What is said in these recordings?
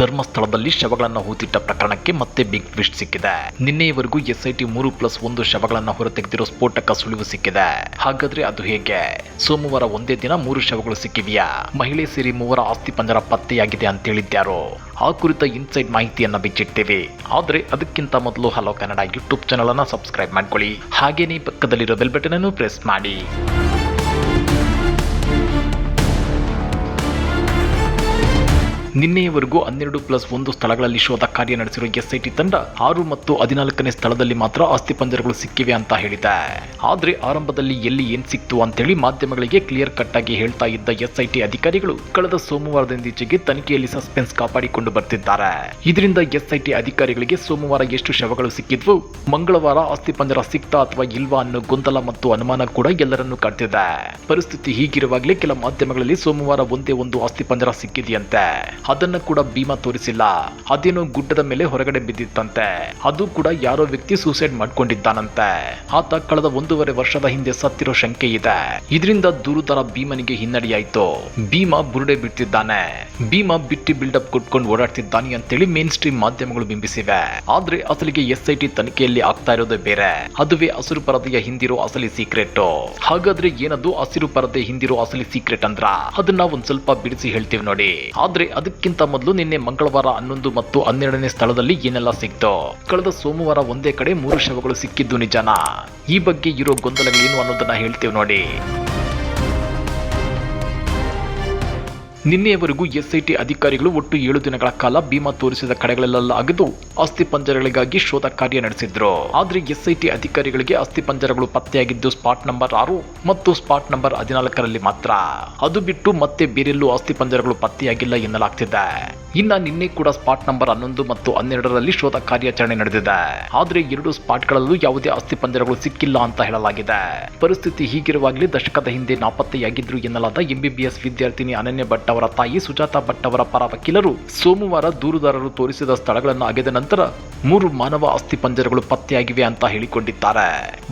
ಧರ್ಮಸ್ಥಳದಲ್ಲಿ ಶವಗಳನ್ನು ಹೂತಿಟ್ಟ ಪ್ರಕರಣಕ್ಕೆ ಮತ್ತೆ ಬಿಗ್ ಟ್ವಿಸ್ಟ್ ಸಿಕ್ಕಿದೆ. ನಿನ್ನೆಯವರೆಗೂ ಎಸ್ಐಟಿ ಮೂರು ಪ್ಲಸ್ ಒಂದು ಶವಗಳನ್ನು ಹೊರತೆಗೆದಿರೋ ಸ್ಫೋಟಕ ಸುಳಿವು ಸಿಕ್ಕಿದೆ. ಹಾಗಾದ್ರೆ ಅದು ಹೇಗೆ? ಸೋಮವಾರ ಒಂದೇ ದಿನ ಮೂರು ಶವಗಳು ಸಿಕ್ಕಿವೆಯಾ? ಮಹಿಳೆ ಸೇರಿ ಮೂವರ ಆಸ್ತಿ ಪಂಜರ ಪತ್ತೆಯಾಗಿದೆ ಅಂತ ಹೇಳಿದ್ಯಾರೋ? ಆ ಕುರಿತ ಇನ್ಸೈಡ್ ಮಾಹಿತಿಯನ್ನ ಬಿಚ್ಚಿಡ್ತೇವೆ ಆದ್ರೆ ಅದಕ್ಕಿಂತ ಮೊದಲು ಹಲೋ ಕನ್ನಡ ಯೂಟ್ಯೂಬ್ ಚಾನಲ್ ಅನ್ನ ಸಬ್ಸ್ಕ್ರೈಬ್ ಮಾಡ್ಕೊಳ್ಳಿ. ಹಾಗೇನೇ ಪಕ್ಕದಲ್ಲಿರೋ ಬೆಲ್ ಬಟನ್ ಅನ್ನು ಪ್ರೆಸ್ ಮಾಡಿ. ನಿನ್ನೆಯವರೆಗೂ ಹನ್ನೆರಡು ಪ್ಲಸ್ ಒಂದು ಸ್ಥಳಗಳಲ್ಲಿ ಶೋಧ ಕಾರ್ಯ ನಡೆಸಿರುವ ಎಸ್ಐಟಿ ತಂಡ ಆರು ಮತ್ತು ಹದಿನಾಲ್ಕನೇ ಸ್ಥಳದಲ್ಲಿ ಮಾತ್ರ ಅಸ್ಥಿಪಂಜರಗಳು ಸಿಕ್ಕಿವೆ ಅಂತ ಹೇಳಿದೆ. ಆದ್ರೆ ಆರಂಭದಲ್ಲಿ ಎಲ್ಲಿ ಏನ್ ಸಿಕ್ತು ಅಂತೇಳಿ ಮಾಧ್ಯಮಗಳಿಗೆ ಕ್ಲಿಯರ್ ಕಟ್ ಆಗಿ ಹೇಳ್ತಾ ಇದ್ದ ಎಸ್ಐಟಿ ಅಧಿಕಾರಿಗಳು ಕಳೆದ ಸೋಮವಾರದಿಂದೀಚೆಗೆ ತನಿಖೆಯಲ್ಲಿ ಸಸ್ಪೆನ್ಸ್ ಕಾಪಾಡಿಕೊಂಡು ಬರ್ತಿದ್ದಾರೆ. ಇದರಿಂದ ಎಸ್ಐಟಿ ಅಧಿಕಾರಿಗಳಿಗೆ ಸೋಮವಾರ ಎಷ್ಟು ಶವಗಳು ಸಿಕ್ಕಿದ್ವು, ಮಂಗಳವಾರ ಅಸ್ಥಿಪಂಜರ ಸಿಕ್ತಾ ಅಥವಾ ಇಲ್ವಾ ಅನ್ನೋ ಗೊಂದಲ ಮತ್ತು ಅನುಮಾನ ಕೂಡ ಎಲ್ಲರನ್ನೂ ಕಾಡ್ತಿದೆ. ಪರಿಸ್ಥಿತಿ ಹೀಗಿರುವಾಗಲೇ ಕೆಲ ಮಾಧ್ಯಮಗಳಲ್ಲಿ ಸೋಮವಾರ ಒಂದೇ ಒಂದು ಅಸ್ಥಿಪಂಜರ ಸಿಕ್ಕಿದೆಯಂತೆ. ಅದನ್ನ ಕೂಡ ಭೀಮಾ ತೋರಿಸಿಲ್ಲ. ಅದೇನೋ ಗುಡ್ಡದ ಮೇಲೆ ಹೊರಗಡೆ ಬಿದ್ದಿತ್ತಂತೆ. ಅದು ಕೂಡ ಯಾರೋ ವ್ಯಕ್ತಿ ಸೂಸೈಡ್ ಮಾಡ್ಕೊಂಡಿದ್ದಾನಂತೆ. ಆತ ಕಳೆದ ಒಂದೂವರೆ ವರ್ಷದ ಹಿಂದೆ ಸತ್ತಿರೋ ಶಂಕೆ ಇದೆ. ಇದರಿಂದ ದೂರುದಾರ ಭೀಮನಿಗೆ ಹಿನ್ನಡೆಯಾಯ್ತು. ಭೀಮಾ ಬುರುಡೆ ಬಿಡ್ತಿದ್ದಾನೆ. ಭೀಮಾ ಬಿಟ್ಟಿ ಬಿಲ್ಡಪ್ ಕೊಟ್ಕೊಂಡು ಓಡಾಡ್ತಿದ್ದಾನೆ ಅಂತೇಳಿ ಮೇನ್ ಸ್ಟ್ರೀಮ್ ಮಾಧ್ಯಮಗಳು ಬಿಂಬಿಸಿವೆ. ಆದ್ರೆ ಅಸಲಿಗೆ ಎಸ್ಐಟಿ ತನಿಖೆಯಲ್ಲಿ ಆಗ್ತಾ ಇರೋದೇ ಬೇರೆ. ಅದುವೇ ಹಸಿರು ಪರದೆಯ ಹಿಂದಿರೋ ಅಸಲಿ ಸೀಕ್ರೆಟ್ ಹಾಗಾದ್ರೆ ಏನದು ಹಸಿರು ಪರದೆ ಹಿಂದಿರೋ ಅಸಲಿ ಸೀಕ್ರೆಟ್ ಅಂದ್ರ? ಅದನ್ನ ಒಂದ್ ಸ್ವಲ್ಪ ಬಿಡಿಸಿ ಹೇಳ್ತೀವಿ ನೋಡಿ. ಆದ್ರೆ ಅದಕ್ಕಿಂತ ಮೊದಲು ನಿನ್ನೆ ಮಂಗಳವಾರ ಹನ್ನೊಂದು ಮತ್ತು ಹನ್ನೆರಡನೇ ಸ್ಥಳದಲ್ಲಿ ಏನೆಲ್ಲ ಸಿಕ್ತು? ಕಳೆದ ಸೋಮವಾರ ಒಂದೇ ಕಡೆ ಮೂರು ಶವಗಳು ಸಿಕ್ಕಿದ್ದು ನಿಜನಾ? ಈ ಬಗ್ಗೆ ಇರೋ ಗೊಂದಲಗಳೇನು ಅನ್ನೋದನ್ನ ಹೇಳ್ತೇವೆ ನೋಡಿ. ನಿನ್ನೆಯವರೆಗೂ ಎಸ್ಐಟಿ ಅಧಿಕಾರಿಗಳು ಒಟ್ಟು ಏಳು ದಿನಗಳ ಕಾಲ ಭೀಮಾ ತೋರಿಸಿದ ಕಡೆಗಳೆಲ್ಲ ಅಗೆದು ಅಸ್ಥಿ ಪಂಜರಗಳಿಗಾಗಿ ಶೋಧ ಕಾರ್ಯ ನಡೆಸಿದ್ರು. ಆದರೆ ಎಸ್ಐಟಿ ಅಧಿಕಾರಿಗಳಿಗೆ ಅಸ್ಥಿ ಪಂಜರಗಳು ಪತ್ತೆಯಾಗಿದ್ದು ಸ್ಪಾಟ್ ನಂಬರ್ ಆರು ಮತ್ತು ಸ್ಪಾಟ್ ನಂಬರ್ ಹದಿನಾಲ್ಕರಲ್ಲಿ ಮಾತ್ರ. ಅದು ಬಿಟ್ಟು ಮತ್ತೆ ಬೇರೆಲ್ಲೂ ಅಸ್ಥಿ ಪಂಜರಗಳು ಪತ್ತೆಯಾಗಿಲ್ಲ ಎನ್ನಲಾಗ್ತಿದೆ. ಇನ್ನ ನಿನ್ನೆ ಕೂಡ ಸ್ಪಾಟ್ ನಂಬರ್ ಹನ್ನೊಂದು ಮತ್ತು ಹನ್ನೆರಡರಲ್ಲಿ ಶೋಧ ಕಾರ್ಯಾಚರಣೆ ನಡೆದಿದೆ. ಆದ್ರೆ ಎರಡು ಸ್ಪಾಟ್ಗಳಲ್ಲೂ ಯಾವುದೇ ಅಸ್ಥಿ ಪಂಜರಗಳು ಸಿಕ್ಕಿಲ್ಲ ಅಂತ ಹೇಳಲಾಗಿದೆ. ಪರಿಸ್ಥಿತಿ ಹೀಗಿರುವಾಗಲೇ ದಶಕದ ಹಿಂದೆ ನಾಪತ್ತೆಯಾಗಿದ್ರು ಎನ್ನಲಾದ ಎಂಬಿಬಿಎಸ್ ವಿದ್ಯಾರ್ಥಿನಿ ಅನನ್ಯ ಭಟ್ ಅವರ ತಾಯಿ ಸುಜಾತಾ ಭಟ್ ಅವರ ಪರ ವಕೀಲರು ಸೋಮವಾರ ದೂರುದಾರರು ತೋರಿಸಿದ ಸ್ಥಳಗಳನ್ನು ಅಗೆದ ನಂತರ ಮೂರು ಮಾನವ ಅಸ್ಥಿ ಪಂಜರಗಳು ಪತ್ತೆಯಾಗಿವೆ ಅಂತ ಹೇಳಿಕೊಂಡಿದ್ದಾರೆ.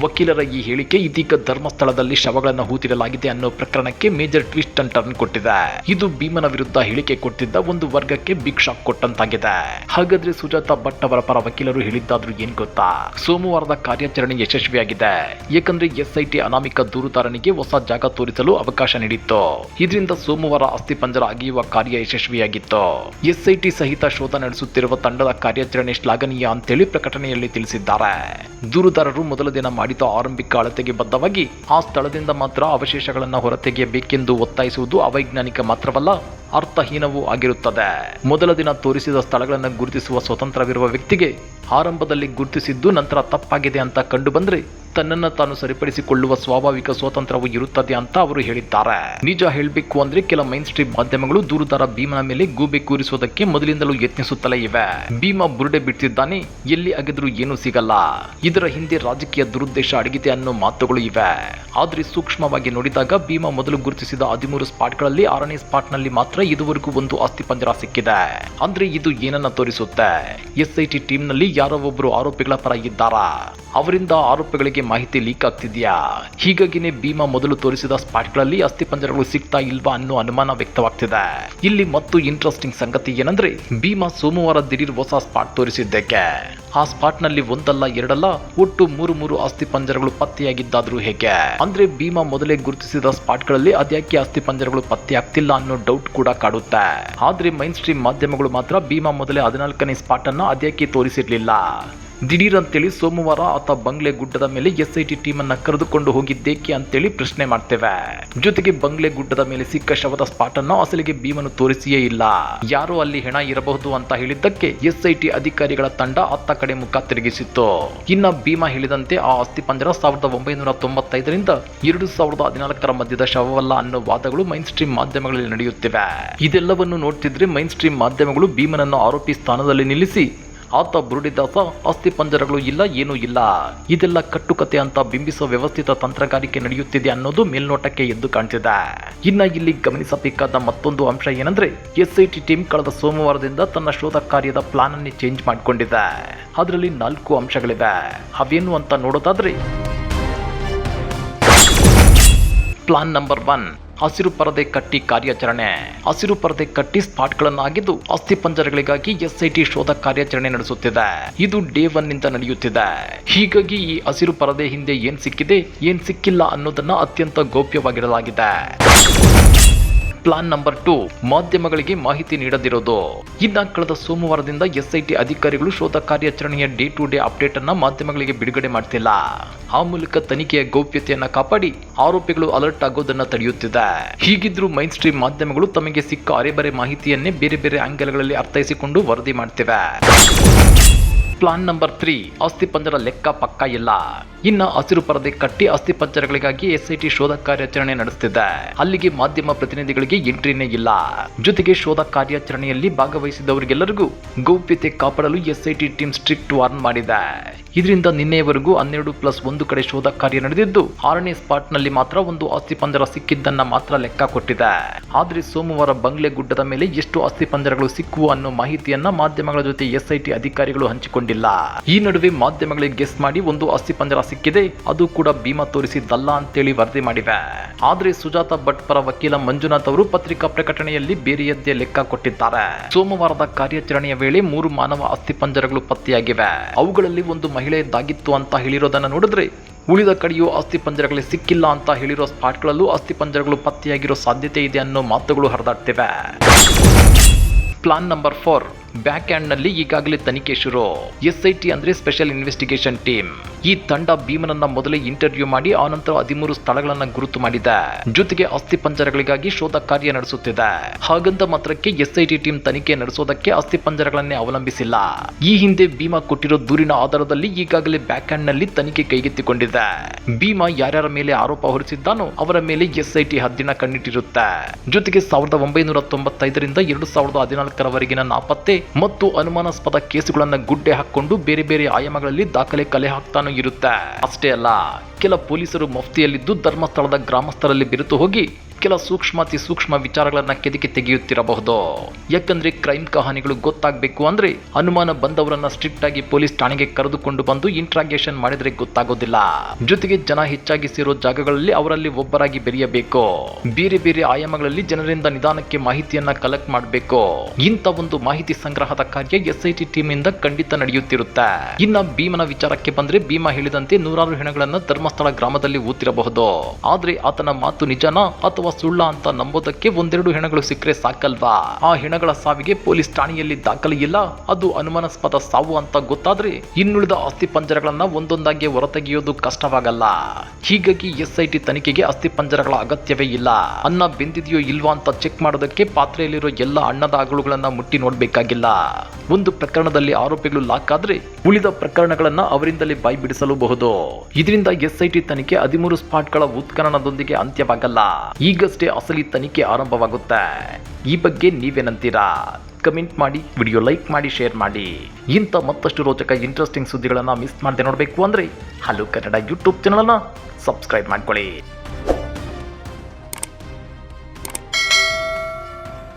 ವಕೀಲರ ಈ ಹೇಳಿಕೆ ಇದೀಗ ಧರ್ಮಸ್ಥಳದಲ್ಲಿ ಶವಗಳನ್ನು ಹೂತಿಡಲಾಗಿದೆ ಅನ್ನೋ ಪ್ರಕರಣಕ್ಕೆ ಮೇಜರ್ ಟ್ವಿಸ್ಟ್ ಅಂಡ್ ಟರ್ನ್ ಕೊಟ್ಟಿದೆ. ಇದು ಭೀಮನ ವಿರುದ್ಧ ಹೇಳಿಕೆ ಕೊಟ್ಟಿದ್ದ ಒಂದು ವರ್ಗಕ್ಕೆ ಬಿಗ್ ಶಾಕ್ ಕೊಟ್ಟಂತಾಗಿದೆ. ಹಾಗಾದ್ರೆ ಸುಜಾತಾ ಭಟ್ ಅವರ ಪರ ವಕೀಲರು ಹೇಳಿದ್ದಾದ್ರೂ ಏನ್ ಗೊತ್ತಾ? ಸೋಮವಾರದ ಕಾರ್ಯಾಚರಣೆ ಯಶಸ್ವಿಯಾಗಿದೆ. ಏಕೆಂದ್ರೆ ಎಸ್ಐಟಿ ಅನಾಮಿಕ ದೂರುದಾರನಿಗೆ ಹೊಸ ಜಾಗ ತೋರಿಸಲು ಅವಕಾಶ ನೀಡಿತ್ತು. ಇದರಿಂದ ಸೋಮವಾರ ಅಸ್ಥಿಪಂಜರ ಅಗೆಯುವ ಕಾರ್ಯ ಯಶಸ್ವಿಯಾಗಿತ್ತು. ಎಸ್ಐಟಿ ಸಹಿತ ಶೋಧ ನಡೆಸುತ್ತಿರುವ ತಂಡದ ಕಾರ್ಯಾಚರಣೆ ಶ್ಲಾಘನೀಯ ಅಂತೇಳಿ ಪ್ರಕಟಣೆಯಲ್ಲಿ ತಿಳಿಸಿದ್ದಾರೆ. ದೂರುದಾರರು ಮೊದಲ ದಿನ ಮಾಡಿದ ಆರಂಭಿಕ ಅಳತೆಗೆ ಬದ್ಧವಾಗಿ ಆ ಸ್ಥಳದಿಂದ ಮಾತ್ರ ಅವಶೇಷಗಳನ್ನು ಹೊರತೆಗೆಯಬೇಕೆಂದು ಒತ್ತಾಯಿಸುವುದು ಅವೈಜ್ಞಾನಿಕ ಮಾತ್ರವಲ್ಲ, ಅರ್ಥಹೀನವೂ ಆಗಿರುತ್ತದೆ. ಮೊದಲ ದಿನ ತೋರಿಸಿದ ಸ್ಥಳಗಳನ್ನು ಗುರುತಿಸುವ ಸ್ವತಂತ್ರವಿರುವ ವ್ಯಕ್ತಿಗೆ ಆರಂಭದಲ್ಲಿ ಗುರುತಿಸಿದ್ದು ನಂತರ ತಪ್ಪಾಗಿದೆ ಅಂತ ಕಂಡು ಬಂದ್ರೆ ತನ್ನನ್ನು ತಾನು ಸರಿಪಡಿಸಿಕೊಳ್ಳುವ ಸ್ವಾಭಾವಿಕ ಸ್ವಾತಂತ್ರ್ಯವು ಇರುತ್ತದೆ ಅಂತ ಅವರು ಹೇಳಿದ್ದಾರೆ. ನಿಜ ಹೇಳಬೇಕು ಅಂದ್ರೆ ಕೆಲ ಮೈನ್ ಸ್ಟ್ರೀಮ್ ಮಾಧ್ಯಮಗಳು ದೂರುದಾರ ಭೀಮನ ಮೇಲೆ ಗೂಬೆ ಕೂರಿಸುವುದಕ್ಕೆ ಮೊದಲಿಂದಲೂ ಯತ್ನಿಸುತ್ತಲೇ ಇವೆ. ಭೀಮ ಬುರುಡೆ ಬಿಡ್ತಿದ್ದಾನೆ ಎಲ್ಲಿ ಅಗೆದ್ರೂ ಏನೂ ಸಿಗಲ್ಲ. ಇದರ ಹಿಂದೆ ರಾಜಕೀಯ ದುರುದ್ದೇಶ ಅಡಗಿದೆ ಅನ್ನೋ ಮಾತುಗಳು ಇವೆ. ಆದ್ರೆ ಸೂಕ್ಷ್ಮವಾಗಿ ನೋಡಿದಾಗ ಭೀಮ ಮೊದಲು ಗುರುತಿಸಿದ ಹದಿಮೂರು ಸ್ಪಾಟ್ಗಳಲ್ಲಿ ಆರನೇ ಸ್ಪಾಟ್ನಲ್ಲಿ ಮಾತ್ರ ಇದುವರೆಗೂ ಒಂದು ಅಸ್ಥಿಪಂಜರ ಸಿಕ್ಕಿದೆ. ಅಂದ್ರೆ ಇದು ಏನನ್ನ ತೋರಿಸುತ್ತೆ? ಎಸ್ಐಟಿ ಟೀಮ್ನಲ್ಲಿ ಯಾರೋ ಒಬ್ಬರು ಆರೋಪಿಗಳ ಪರ ಇದ್ದಾರಾ? ಅವರಿಂದ ಆರೋಪಿಗಳಿಗೆ ಮಾಹಿತಿ ಲೀಕ್ ಆಗ್ತಿದೆಯಾ? ಹೀಗಾಗಿನೇ ಭೀಮಾ ಮೊದಲು ತೋರಿಸಿದ ಸ್ಪಾಟ್ಗಳಲ್ಲಿ ಅಸ್ಥಿಪಂಜರಗಳು ಸಿಗ್ತಾ ಇಲ್ವಾ ಅನ್ನೋ ಅನುಮಾನ ವ್ಯಕ್ತವಾಗ್ತಿದೆ. ಇಲ್ಲಿ ಮತ್ತು ಇಂಟ್ರೆಸ್ಟಿಂಗ್ ಸಂಗತಿ ಏನಂದ್ರೆ, ಭೀಮಾ ಸೋಮವಾರ ದಿಢೀರ್ ಹೊಸ ಸ್ಪಾಟ್ ತೋರಿಸಿದ್ದಕ್ಕೆ. ಆ ಸ್ಪಾಟ್ನಲ್ಲಿ ಒಂದಲ್ಲ, ಎರಡಲ್ಲ, ಒಟ್ಟು ಮೂರು ಮೂರು ಅಸ್ಥಿ ಪಂಜರಗಳು ಪತ್ತೆಯಾಗಿದ್ದಾದ್ರೂ ಹೇಗೆ? ಅಂದ್ರೆ ಭೀಮಾ ಮೊದಲೇ ಗುರುತಿಸಿದ ಸ್ಪಾಟ್ಗಳಲ್ಲಿ ಅದ್ಯಾಕೆ ಅಸ್ಥಿ ಪಂಜರಗಳು ಪತ್ತೆ ಆಗ್ತಿಲ್ಲ ಅನ್ನೋ ಡೌಟ್ ಕೂಡ ಕಾಡುತ್ತೆ. ಆದ್ರೆ ಮೈನ್ ಸ್ಟ್ರೀಮ್ ಮಾಧ್ಯಮಗಳು ಮಾತ್ರ ಭೀಮಾ ಮೊದಲೇ ಹದಿನಾಲ್ಕನೇ ಸ್ಪಾಟ್ ಅನ್ನ ಅದ್ಯಾಕೆ ತೋರಿಸಿರ್ಲಿಲ್ಲ? ದಿಢೀರ್ ಅಂತೇಳಿ ಸೋಮವಾರ ಆತ ಬಂಗ್ಲೆ ಗುಡ್ಡದ ಮೇಲೆ ಎಸ್ ಐ ಟಿ ಟೀಮ್ ಅನ್ನ ಕರೆದುಕೊಂಡು ಹೋಗಿದ್ದೇಕೆ ಅಂತೇಳಿ ಪ್ರಶ್ನೆ ಮಾಡ್ತೇವೆ. ಜೊತೆಗೆ ಬಂಗ್ಲೆ ಗುಡ್ಡದ ಮೇಲೆ ಸಿಕ್ಕ ಶವದ ಸ್ಪಾಟ್ ಅನ್ನು ಅಸಲಿಗೆ ಭೀಮನು ತೋರಿಸಿಯೇ ಇಲ್ಲ. ಯಾರು ಅಲ್ಲಿ ಹೆಣ ಇರಬಹುದು ಅಂತ ಹೇಳಿದ್ದಕ್ಕೆ ಎಸ್ಐಟಿ ಅಧಿಕಾರಿಗಳ ತಂಡ ಅತ್ತ ಕಡೆ ಮುಖ ತಿರುಗಿಸಿತ್ತು. ಇನ್ನ ಭೀಮ ಹೇಳಿದಂತೆ ಆ ಅಸ್ಥಿಪಂಜರ ಸಾವಿರದ ಒಂಬೈನೂರ ತೊಂಬತ್ತೈದರಿಂದ ಎರಡು ಸಾವಿರದ ಹದಿನಾಲ್ಕರ ಮಧ್ಯದ ಶವವಲ್ಲ ಅನ್ನೋ ವಾದಗಳು ಮೈನ್ ಸ್ಟ್ರೀಮ್ ಮಾಧ್ಯಮಗಳಲ್ಲಿ ನಡೆಯುತ್ತಿವೆ. ಇದೆಲ್ಲವನ್ನು ನೋಡ್ತಿದ್ರೆ ಮೈನ್ ಸ್ಟ್ರೀಮ್ ಮಾಧ್ಯಮಗಳು ಭೀಮನನ್ನು ಆರೋಪಿ ಸ್ಥಾನದಲ್ಲಿ ನಿಲ್ಲಿಸಿ ಆತ ಬುರುಡಿದಾಸ ಅಸ್ಥಿ ಪಂಜರಗಳು ಇಲ್ಲ, ಏನೂ ಇಲ್ಲ. ಇದೆಲ್ಲ ಕಟ್ಟುಕತೆ ಅಂತ ಬಿಂಬಿಸುವ ವ್ಯವಸ್ಥಿತ ತಂತ್ರಗಾರಿಕೆ ನಡೆಯುತ್ತಿದೆ ಅನ್ನೋದು ಮೇಲ್ನೋಟಕ್ಕೆ ಎದ್ದು ಕಾಣ್ತಿದೆ. ಇನ್ನ ಇಲ್ಲಿ ಗಮನಿಸಬೇಕಾದ ಮತ್ತೊಂದು ಅಂಶ ಏನಂದ್ರೆ, ಎಸ್ಐಟಿ ಟೀಮ್ ಕಳೆದ ಸೋಮವಾರದಿಂದ ತನ್ನ ಶೋಧ ಕಾರ್ಯದ ಪ್ಲಾನ್ ಅನ್ನೇ ಚೇಂಜ್ ಮಾಡಿಕೊಂಡಿದೆ. ಅದರಲ್ಲಿ ನಾಲ್ಕು ಅಂಶಗಳಿವೆ. ಅವೇನು ಅಂತ ನೋಡೋದಾದ್ರೆ, ಪ್ಲಾನ್ ನಂಬರ್ ಒನ್ ಹಸಿರು ಪರದೆ ಕಟ್ಟಿ ಕಾರ್ಯಾಚರಣೆ. ಹಸಿರು ಪರದೆ ಕಟ್ಟಿ ಸ್ಪಾಟ್ಗಳನ್ನಾಗಿದ್ದು ಅಸ್ಥಿ ಪಂಜರಗಳಿಗಾಗಿ ಎಸ್ಐಟಿ ಶೋಧ ಕಾರ್ಯಾಚರಣೆ ನಡೆಸುತ್ತಿದೆ. ಇದು ಡೇ ಒನ್ನಿಂದ ನಡೆಯುತ್ತಿದೆ. ಹೀಗಾಗಿ ಈ ಹಸಿರು ಪರದೆ ಹಿಂದೆ ಏನ್ ಸಿಕ್ಕಿದೆ, ಏನ್ ಸಿಕ್ಕಿಲ್ಲ ಅನ್ನೋದನ್ನ ಅತ್ಯಂತ ಗೌಪ್ಯವಾಗಿಡಲಾಗಿದೆ. ಪ್ಲಾನ್ ನಂಬರ್ ಟು, ಮಾಧ್ಯಮಗಳಿಗೆ ಮಾಹಿತಿ ನೀಡದಿರೋದು. ಇನ್ನ ಕಳೆದ ಸೋಮವಾರದಿಂದ ಎಸ್ಐಟಿ ಅಧಿಕಾರಿಗಳು ಶೋಧ ಕಾರ್ಯಾಚರಣೆಯ ಡೇ ಟು ಡೇ ಅಪ್ಡೇಟ್ ಅನ್ನ ಮಾಧ್ಯಮಗಳಿಗೆ ಬಿಡುಗಡೆ ಮಾಡ್ತಿಲ್ಲ. ಆ ಮೂಲಕ ತನಿಖೆಯ ಗೌಪ್ಯತೆಯನ್ನ ಕಾಪಾಡಿ ಆರೋಪಿಗಳು ಅಲರ್ಟ್ ಆಗೋದನ್ನ ತಡೆಯುತ್ತಿದೆ. ಹೀಗಿದ್ರೂ ಮೈನ್ ಸ್ಟ್ರೀಮ್ ಮಾಧ್ಯಮಗಳು ತಮಗೆ ಸಿಕ್ಕ ಅರೆಬರೆ ಮಾಹಿತಿಯನ್ನೇ ಬೇರೆ ಬೇರೆ ಆಂಗಲ್ಗಳಲ್ಲಿ ಅರ್ಥೈಸಿಕೊಂಡು ವರದಿ ಮಾಡ್ತಿವೆ. ಪ್ಲಾನ್ ನಂಬರ್ ತ್ರೀ ಅಸ್ಥಿ ಪಂಜರ ಲೆಕ್ಕ ಪಕ್ಕ ಇಲ್ಲ. ಇನ್ನ ಹಸಿರು ಪರದೆ ಕಟ್ಟಿ ಅಸ್ಥಿ ಪಂಜರಗಳಿಗಾಗಿ ಎಸ್ಐಟಿ ಶೋಧ ಕಾರ್ಯಾಚರಣೆ ನಡೆಸುತ್ತಿದೆ ಅಲ್ಲಿಗೆ ಮಾಧ್ಯಮ ಪ್ರತಿನಿಧಿಗಳಿಗೆ ಎಂಟ್ರಿನೇ ಇಲ್ಲ. ಜೊತೆಗೆ ಶೋಧ ಕಾರ್ಯಾಚರಣೆಯಲ್ಲಿ ಭಾಗವಹಿಸಿದವರಿಗೆಲ್ಲರಿಗೂ ಗೌಪ್ಯತೆ ಕಾಪಾಡಲು ಎಸ್ಐಟಿ ಟೀಮ್ ಸ್ಟ್ರಿಕ್ಟ್ ವಾರ್ನ್ ಮಾಡಿದೆ. ಇದರಿಂದ ನಿನ್ನೆಯವರೆಗೂ ಹನ್ನೆರಡು ಪ್ಲಸ್ ಒಂದು ಕಡೆ ಶೋಧ ಕಾರ್ಯ ನಡೆದಿದ್ದು, ಆರನೇ ಸ್ಪಾಟ್ನಲ್ಲಿ ಮಾತ್ರ ಒಂದು ಅಸ್ಥಿ ಪಂಜರ ಸಿಕ್ಕಿದ್ದನ್ನ ಮಾತ್ರ ಲೆಕ್ಕ ಕೊಟ್ಟಿದೆ. ಆದ್ರೆ ಸೋಮವಾರ ಬಂಗ್ಲೆ ಗುಡ್ಡದ ಮೇಲೆ ಎಷ್ಟು ಅಸ್ಥಿ ಪಂಜರಗಳು ಸಿಕ್ಕುವು ಅನ್ನೋ ಮಾಹಿತಿಯನ್ನ ಮಾಧ್ಯಮಗಳ ಜೊತೆ ಎಸ್ಐಟಿ ಅಧಿಕಾರಿಗಳು ಹಂಚಿಕೊಂಡಿಲ್ಲ ಈ ನಡುವೆ ಮಾಧ್ಯಮಗಳಿಗೆ ಗೆಸ್ ಮಾಡಿ ಒಂದು ಅಸ್ಥಿ ಪಂಜರ ಸಿಕ್ಕಿದೆ. ಅದು ಕೂಡ ಭೀಮಾ ತೋರಿಸಿದ್ದಲ್ಲ ಅಂತೇಳಿ ವರದಿ ಮಾಡಿವೆ. ಆದ್ರೆ ಸುಜಾತ ಭಟ್ ಪರ ವಕೀಲ ಮಂಜುನಾಥ್ ಅವರು ಪತ್ರಿಕಾ ಪ್ರಕಟಣೆಯಲ್ಲಿ ಬೇರೆಯದ್ದೇ ಲೆಕ್ಕ ಕೊಟ್ಟಿದ್ದಾರೆ. ಸೋಮವಾರದ ಕಾರ್ಯಾಚರಣೆಯ ವೇಳೆ ಮೂರು ಮಾನವ ಅಸ್ಥಿ ಪಂಜರಗಳು ಪತ್ತೆಯಾಗಿವೆ. ಅವುಗಳಲ್ಲಿ ಒಂದು ಮಹಿಳೆಯದ್ದಾಗಿತ್ತು ಅಂತ ಹೇಳಿರೋದನ್ನ ನೋಡಿದ್ರೆ ಉಳಿದ ಕಡೆಯೂ ಅಸ್ಥಿ ಪಂಜರಗಳೇ ಸಿಕ್ಕಿಲ್ಲ ಅಂತ ಹೇಳಿರೋ ಸ್ಪಾಟ್ಗಳಲ್ಲೂ ಅಸ್ಥಿ ಪಂಜರಗಳು ಪತ್ತೆಯಾಗಿರೋ ಸಾಧ್ಯತೆ ಇದೆ ಅನ್ನೋ ಮಾತುಗಳು ಹರಿದಾಡ್ತಿವೆ. Plan number four. ಬ್ಯಾಕ್ನಲ್ಲಿ ಈಗಾಗಲೇ ತನಿಖೆ ಶುರು. ಎಸ್ಐಟಿ ಅಂದ್ರೆ ಸ್ಪೆಷಲ್ ಇನ್ವೆಸ್ಟಿಗೇಷನ್ ಟೀಮ್. ಈ ತಂಡ ಭೀಮನನ್ನ ಮೊದಲೇ ಇಂಟರ್ವ್ಯೂ ಮಾಡಿ, ಆನಂತರ ಹದಿಮೂರು ಸ್ಥಳಗಳನ್ನ ಗುರುತು ಮಾಡಿದೆ. ಜೊತೆಗೆ ಅಸ್ಥಿ ಪಂಜರಗಳಿಗಾಗಿ ಶೋಧ ಕಾರ್ಯ ನಡೆಸುತ್ತಿದೆ. ಹಾಗಂತ ಮಾತ್ರಕ್ಕೆ ಎಸ್ಐಟಿ ಟೀಮ್ ತನಿಖೆ ನಡೆಸೋದಕ್ಕೆ ಅಸ್ಥಿ ಪಂಜರಗಳನ್ನೇ ಅವಲಂಬಿಸಿಲ್ಲ. ಈ ಹಿಂದೆ ಭೀಮಾ ಕೊಟ್ಟಿರೋ ದೂರಿನ ಆಧಾರದಲ್ಲಿ ಈಗಾಗಲೇ ಬ್ಯಾಕ್ನಲ್ಲಿ ತನಿಖೆ ಕೈಗೆತ್ತಿಕೊಂಡಿದೆ. ಭೀಮಾ ಯಾರ್ಯಾರ ಮೇಲೆ ಆರೋಪ ಹೊರಿಸಿದ್ದಾನೋ ಅವರ ಮೇಲೆ ಎಸ್ಐಟಿ ಹದ್ದಿನ ಕಣ್ಣಿಟ್ಟಿರುತ್ತೆ. ಜೊತೆಗೆ ಸಾವಿರದ ಒಂಬೈನೂರ ತೊಂಬತ್ತೈದರಿಂದ ಎರಡು ಸಾವಿರದ ಹದಿನಾಲ್ಕರವರೆಗಿನ ನಾಪತ್ತೆ ಮತ್ತು ಅನುಮಾನಾಸ್ಪದ ಕೇಸುಗಳನ್ನು ಗುಡ್ಡೆ ಹಾಕೊಂಡು ಬೇರೆ ಬೇರೆ ಆಯಾಮಗಳಲ್ಲಿ ದಾಖಲೆ ಕಲೆ ಹಾಕ್ತಾನೂ ಇರುತ್ತೆ. ಅಷ್ಟೇ ಅಲ್ಲ, ಕೆಲ ಪೊಲೀಸರು ಮಫ್ತಿಯಲ್ಲಿದ್ದು ಧರ್ಮಸ್ಥಳದ ಗ್ರಾಮಸ್ಥರಲ್ಲಿ ಬಿರುತು ಹೋಗಿ ಕೆಲ ಸೂಕ್ಷ್ಮಾತಿ ಸೂಕ್ಷ್ಮ ವಿಚಾರಗಳನ್ನ ಕೆದಕಿ ತೆಗೆಯುತ್ತಿರಬಹುದು. ಯಾಕಂದ್ರೆ ಕ್ರೈಮ್ ಕಹಾನಿಗಳು ಗೊತ್ತಾಗಬೇಕು ಅಂದ್ರೆ ಅನುಮಾನ ಬಂದವರನ್ನ ಸ್ಟ್ರಿಕ್ಟ್ ಆಗಿ ಪೊಲೀಸ್ ಠಾಣೆಗೆ ಕರೆದುಕೊಂಡು ಬಂದು ಇಂಟ್ರಾಗೇಷನ್ ಮಾಡಿದ್ರೆ ಗೊತ್ತಾಗೋದಿಲ್ಲ. ಜೊತೆಗೆ ಜನ ಹೆಚ್ಚಾಗಿ ಸೇರೋ ಜಾಗಗಳಲ್ಲಿ ಅವರಲ್ಲಿ ಒಬ್ಬರಾಗಿ ಬೆರೆಯಬೇಕು. ಬೇರೆ ಬೇರೆ ಆಯಾಮಗಳಲ್ಲಿ ಜನರಿಂದ ನಿಧಾನಕ್ಕೆ ಮಾಹಿತಿಯನ್ನ ಕಲೆಕ್ಟ್ ಮಾಡಬೇಕು. ಇಂಥ ಒಂದು ಮಾಹಿತಿ ಸಂಗ್ರಹದ ಕಾರ್ಯ ಎಸ್ಐಟಿ ಟೀಮ್ ಇಂದ ಖಂಡಿತ ನಡೆಯುತ್ತಿರುತ್ತೆ. ಇನ್ನ ಭೀಮನ ವಿಚಾರಕ್ಕೆ ಬಂದ್ರೆ ಭೀಮ ಹೇಳಿದಂತೆ ನೂರಾರು ಹೆಣಗಳನ್ನ ಧರ್ಮಸ್ಥಳ ಗ್ರಾಮದಲ್ಲಿ ಊತಿರಬಹುದು. ಆದ್ರೆ ಆತನ ಮಾತು ನಿಜನಾ ಅಥವಾ ಸುಳ್ಳ ಅಂತ ನಂಬೋದಕ್ಕೆ ಒಂದೆರಡು ಹೆಣಗಳು ಸಿಕ್ಕರೆ ಸಾಕಲ್ವಾ? ಆ ಹೆಣಗಳ ಸಾವಿಗೆ ಪೊಲೀಸ್ ಠಾಣೆಯಲ್ಲಿ ದಾಖಲೆ ಇಲ್ಲ, ಅದು ಅನುಮಾನಾಸ್ಪದ ಸಾವು ಅಂತ ಗೊತ್ತಾದ್ರೆ ಇನ್ನುಳಿದ ಅಸ್ಥಿ ಪಂಜರಗಳನ್ನ ಒಂದೊಂದಾಗಿ ಹೊರತೆಗೆಯೋದು ಕಷ್ಟವಾಗಲ್ಲ. ಹೀಗಾಗಿ ಎಸ್ಐಟಿ ತನಿಖೆಗೆ ಅಸ್ಥಿ ಪಂಜರಗಳ ಅಗತ್ಯವೇ ಇಲ್ಲ. ಅನ್ನ ಬೆಂದಿದೆಯೋ ಇಲ್ವಾ ಅಂತ ಚೆಕ್ ಮಾಡೋದಕ್ಕೆ ಪಾತ್ರೆಯಲ್ಲಿರೋ ಎಲ್ಲ ಅಣ್ಣದ ಅಗಳುಗಳನ್ನ ಮುಟ್ಟಿ ನೋಡ್ಬೇಕಾಗಿಲ್ಲ. ಒಂದು ಪ್ರಕರಣದಲ್ಲಿ ಆರೋಪಿಗಳು ಲಾಕ್ ಆದ್ರೆ ಉಳಿದ ಪ್ರಕರಣಗಳನ್ನ ಅವರಿಂದಲೇ ಬಾಯಿ ಬಿಡಿಸಲೂಬಹುದು. ಇದರಿಂದ ಎಸ್ಐಟಿ ತನಿಖೆ ಹದಿಮೂರು ಸ್ಪಾಟ್ಗಳ ಉತ್ಖನನದೊಂದಿಗೆ ಅಂತ್ಯವಾಗಲ್ಲ. ಈಗಷ್ಟೇ ಅಸಲಿ ತನಿಖೆ ಆರಂಭವಾಗುತ್ತೆ. ಈ ಬಗ್ಗೆ ನೀವೇನಂತೀರಾ? ಕಮೆಂಟ್ ಮಾಡಿ ವಿಡಿಯೋ ಲೈಕ್ ಮಾಡಿ ಶೇರ್ ಮಾಡಿ. ಇಂಥ ಮತ್ತಷ್ಟು ರೋಚಕ ಇಂಟ್ರೆಸ್ಟಿಂಗ್ ಸುದ್ದಿಗಳನ್ನು ಮಿಸ್ ಮಾಡದೆ ನೋಡಬೇಕು ಅಂದರೆ, ಹಲೋ ಕನ್ನಡ ಯೂಟ್ಯೂಬ್ ಚಾನಲನ್ನು ಸಬ್ಸ್ಕ್ರೈಬ್ ಮಾಡ್ಕೊಳ್ಳಿ.